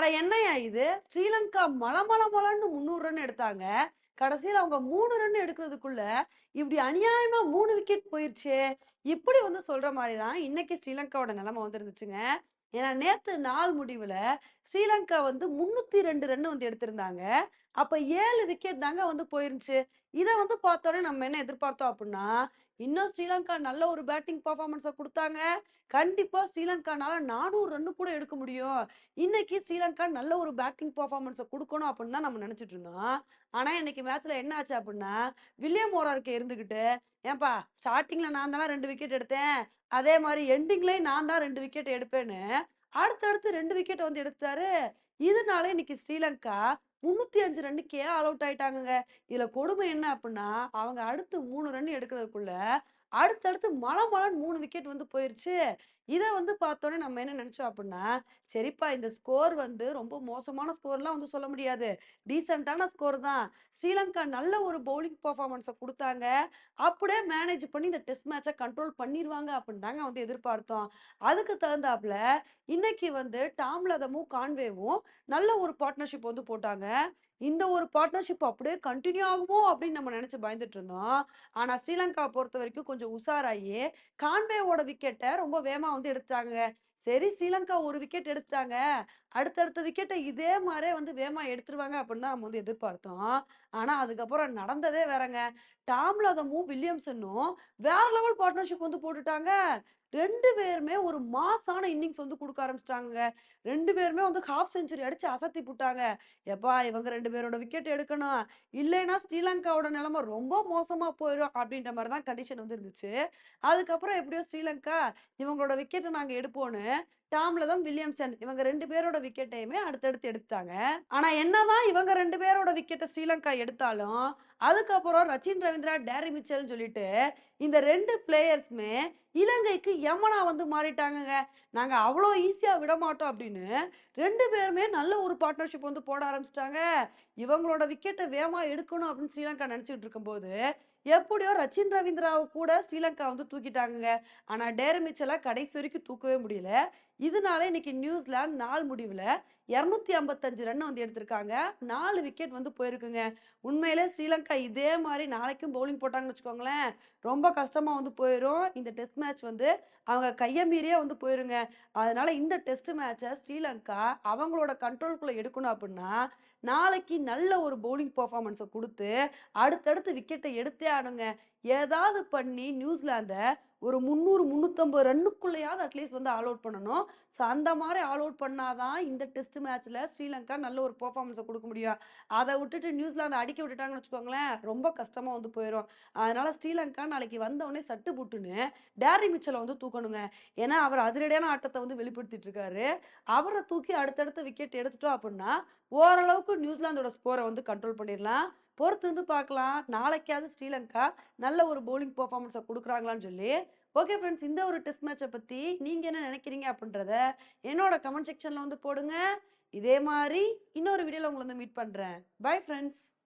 அட என்னய்யா இது? ஸ்ரீலங்கா மல மல மலன்னு முந்நூறு ரன் எடுத்தாங்க. கடைசியில் அவங்க மூணு ரன் எடுக்கிறதுக்குள்ள இப்படி அநியாயமா மூணு விக்கெட் போயிருச்சு. இப்படி வந்து சொல்ற மாதிரி தான் இன்னைக்கு ஸ்ரீலங்காவோட நிலைமை வந்துருந்துச்சுங்க. ஏன்னா நேத்து நாள் முடிவுல ஸ்ரீலங்கா வந்து முன்னூத்தி ரெண்டு ரன் வந்து எடுத்திருந்தாங்க. அப்ப ஏழு விக்கெட் தாங்க வந்து போயிருந்துச்சு. இதை வந்து பார்த்தோன்னே நம்ம என்ன எதிர்பார்த்தோம் அப்படின்னா இன்னும் ஸ்ரீலங்கா நல்ல ஒரு பேட்டிங் பர்ஃபார்மன்ஸை கொடுத்தாங்க. கண்டிப்பா ஸ்ரீலங்கானால நானூறு ரன்னு கூட எடுக்க முடியும். இன்னைக்கு ஸ்ரீலங்கா நல்ல ஒரு பேட்டிங் பர்ஃபார்மன்ஸை கொடுக்கணும் அப்படின்னு தான் நம்ம நினைச்சிட்டு இருந்தோம். ஆனா இன்னைக்கு மேட்ச்ல என்ன ஆச்சு அப்படின்னா வில்லியம் ஓராருக்கு இருந்துகிட்டு ஏன்பா ஸ்டார்டிங்ல நான் தானே ரெண்டு விக்கெட் எடுத்தேன். அதே மாதிரி எண்டிங்லேயும் நான் தான் ரெண்டு விக்கெட் எடுப்பேன்னு அடுத்தடுத்து ரெண்டு விக்கெட் வந்து எடுத்தாரு இதனால இன்னைக்கு ஸ்ரீலங்கா முன்னூத்தி அஞ்சு ரன்னுக்கே ஆல் அவுட் ஆயிட்டாங்க இதுல கொடுமை என்ன அப்படின்னா அவங்க அடுத்து மூணு ரன் எடுக்கிறதுக்குள்ள அடுத்தடுத்து மலை மலன்னு மூணு விக்கெட் வந்து போயிருச்சு. இதை வந்து பார்த்தோன்னே நம்ம என்ன நினைச்சோம் அப்படின்னா சரிப்பா இந்த ஸ்கோர் வந்து ரொம்ப மோசமான ஸ்கோர்லாம் வந்து சொல்ல முடியாது. டீசெண்டான ஸ்கோர் தான். ஸ்ரீலங்கா நல்ல ஒரு பவுலிங் பர்ஃபார்மன்ஸை கொடுத்தாங்க. அப்படியே மேனேஜ் பண்ணி இந்த டெஸ்ட் மேட்சை கண்ட்ரோல் பண்ணிடுவாங்க அப்படின்னு தாங்க வந்து எதிர்பார்த்தோம். அதுக்கு தகுந்தாப்புல இன்னைக்கு வந்து டாம்லதமும் கான்வேவும் நல்ல ஒரு பார்ட்னர்ஷிப் வந்து போட்டாங்க. இந்த ஒரு பார்ட்னர்ஷிப் அப்படியே கண்டினியூ ஆகுமோ அப்படின்னு நம்ம நினச்சி பயந்துட்டு இருந்தோம். ஆனால் ஸ்ரீலங்கா பொறுத்த வரைக்கும் கொஞ்சம் உஷாராகி கான்வேவோட விக்கெட்டை ரொம்ப வேகமாக வந்து எடுத்தாங்க. சரி ஸ்ரீலங்கா ஒரு விக்கெட் எடுத்தாங்க. அடுத்தடுத்த விக்கெட்டை இதே மாதிரியே வந்து வேமா எடுத்துருவாங்க அப்படின்னு தான் நம்ம வந்து எதிர்பார்த்தோம். ஆனால் அதுக்கப்புறம் நடந்ததே வேறங்க. டாம்லதமும் வில்லியம்சனும் வேற லெவல் பார்ட்னர்ஷிப் வந்து போட்டுட்டாங்க. ரெண்டு பேருமே ஒரு மாசான இன்னிங்ஸ் வந்து கொடுக்க ஆரம்பிச்சிட்டாங்க ரெண்டு பேருமே வந்து ஹாஃப் செஞ்சுரி அடிச்சு அசத்தி போட்டாங்க. எப்பா இவங்க ரெண்டு பேரோட விக்கெட் எடுக்கணும். இல்லைன்னா ஸ்ரீலங்காவோட நிலைமை ரொம்ப மோசமா போயிடும் அப்படின்ற மாதிரி தான் கண்டிஷன் வந்து இருந்துச்சு. அதுக்கப்புறம் எப்படியோ ஸ்ரீலங்கா இவங்களோட விக்கெட்டை நாங்கள் எடுப்போன்னு டாம்லதம் வில்லியம்சன். இவங்க ரெண்டு பேரோட விக்கெட்டையுமே அடுத்தடுத்து எடுத்தாங்க ஆனா என்னதான் இவங்க ரெண்டு பேரோட விக்கெட்டை ஸ்ரீலங்கா எடுத்தாலும் அதுக்கப்புறம் ரச்சின் ரவீந்திரா டேரி மிச்சல்னு சொல்லிட்டு இந்த ரெண்டு பிளேயர்ஸுமே இலங்கைக்கு யமனா வந்து மாறிட்டாங்கங்க. நாங்க அவ்வளோ ஈஸியா விட மாட்டோம் அப்படின்னு ரெண்டு பேருமே நல்ல ஒரு பார்ட்னர்ஷிப் வந்து போட ஆரம்பிச்சிட்டாங்க. இவங்களோட விக்கெட்டை வேகமாக எடுக்கணும் அப்படின்னு ஸ்ரீலங்கா நினைச்சிட்டு இருக்கும்போது எப்படியோ ரச்சின் ரவீந்திராவை கூட ஸ்ரீலங்கா வந்து தூக்கிட்டாங்க ஆனா டேரி மிச்சலை கடைசி வரைக்கும் தூக்கவே முடியல. இதனால இன்னைக்கு நியூசிலாந்து நாள் முடிவில் இரநூத்தி ஐம்பத்தஞ்சு ரன் வந்து எடுத்திருக்காங்க. நாலு விக்கெட் வந்து போயிருக்குங்க. உண்மையிலே ஸ்ரீலங்கா இதே மாதிரி நாளைக்கும் பவுலிங் போட்டாங்கன்னு வச்சுக்கோங்களேன் ரொம்ப கஷ்டமாக வந்து போயிடும் இந்த டெஸ்ட் மேட்ச் வந்து அவங்க கையை மீறியே வந்து போயிருங்க. அதனால இந்த டெஸ்ட் மேட்சை ஸ்ரீலங்கா அவங்களோட கண்ட்ரோல்குள்ளே எடுக்கணும் அப்படின்னா நாளைக்கு நல்ல ஒரு பவுலிங் பர்ஃபார்மன்ஸை கொடுத்து அடுத்தடுத்து விக்கெட்டை எடுத்தே ஆடுங்க. ஏதாவது பண்ணி நியூசிலாந்தை ஒரு முந்நூறு முந்நூற்றம்பது ரன்னுக்குள்ளேயாவது அட்லீஸ்ட் வந்து ஆல் அவுட் பண்ணணும். ஸோ அந்த மாதிரி ஆல் அவுட் பண்ணாதான் இந்த டெஸ்ட் மேட்ச்சில் ஸ்ரீலங்கா நல்ல ஒரு பர்ஃபார்மன்ஸை கொடுக்க முடியும். அதை விட்டுட்டு நியூசிலாந்து அடிக்க விட்டுட்டாங்கன்னு வச்சுக்கோங்களேன் ரொம்ப கஷ்டமாக வந்து போயிடும் அதனால் ஸ்ரீலங்கா நாளைக்கு வந்தவொடனே சட்டு புட்டுன்னு டேரி மிச்சலை வந்து தூக்கணுங்க. ஏன்னா அவர் அதிரடியான ஆட்டத்தை வந்து வெளிப்படுத்திட்டு இருக்காரு. அவரை தூக்கி அடுத்தடுத்த விக்கெட் எடுத்துட்டோம் அப்படின்னா ஓரளவுக்கு நியூசிலாந்தோட ஸ்கோரை வந்து கண்ட்ரோல் பண்ணிடலாம். பொறுத்து வந்து பார்க்கலாம். நாளைக்காவது ஸ்ரீலங்கா நல்ல ஒரு பவுலிங் பர்ஃபார்மன்ஸை கொடுக்குறாங்களான்னு சொல்லி. ஓகே ஃப்ரெண்ட்ஸ் இந்த ஒரு டெஸ்ட் மேட்சை பற்றி நீங்கள் என்ன நினைக்கிறீங்க அப்படின்றத என்னோட கமெண்ட் செக்ஷனில் வந்து போடுங்க. இதே மாதிரி இன்னொரு வீடியோவில் உங்களை வந்து மீட் பண்ணுறேன் பை ஃப்ரெண்ட்ஸ்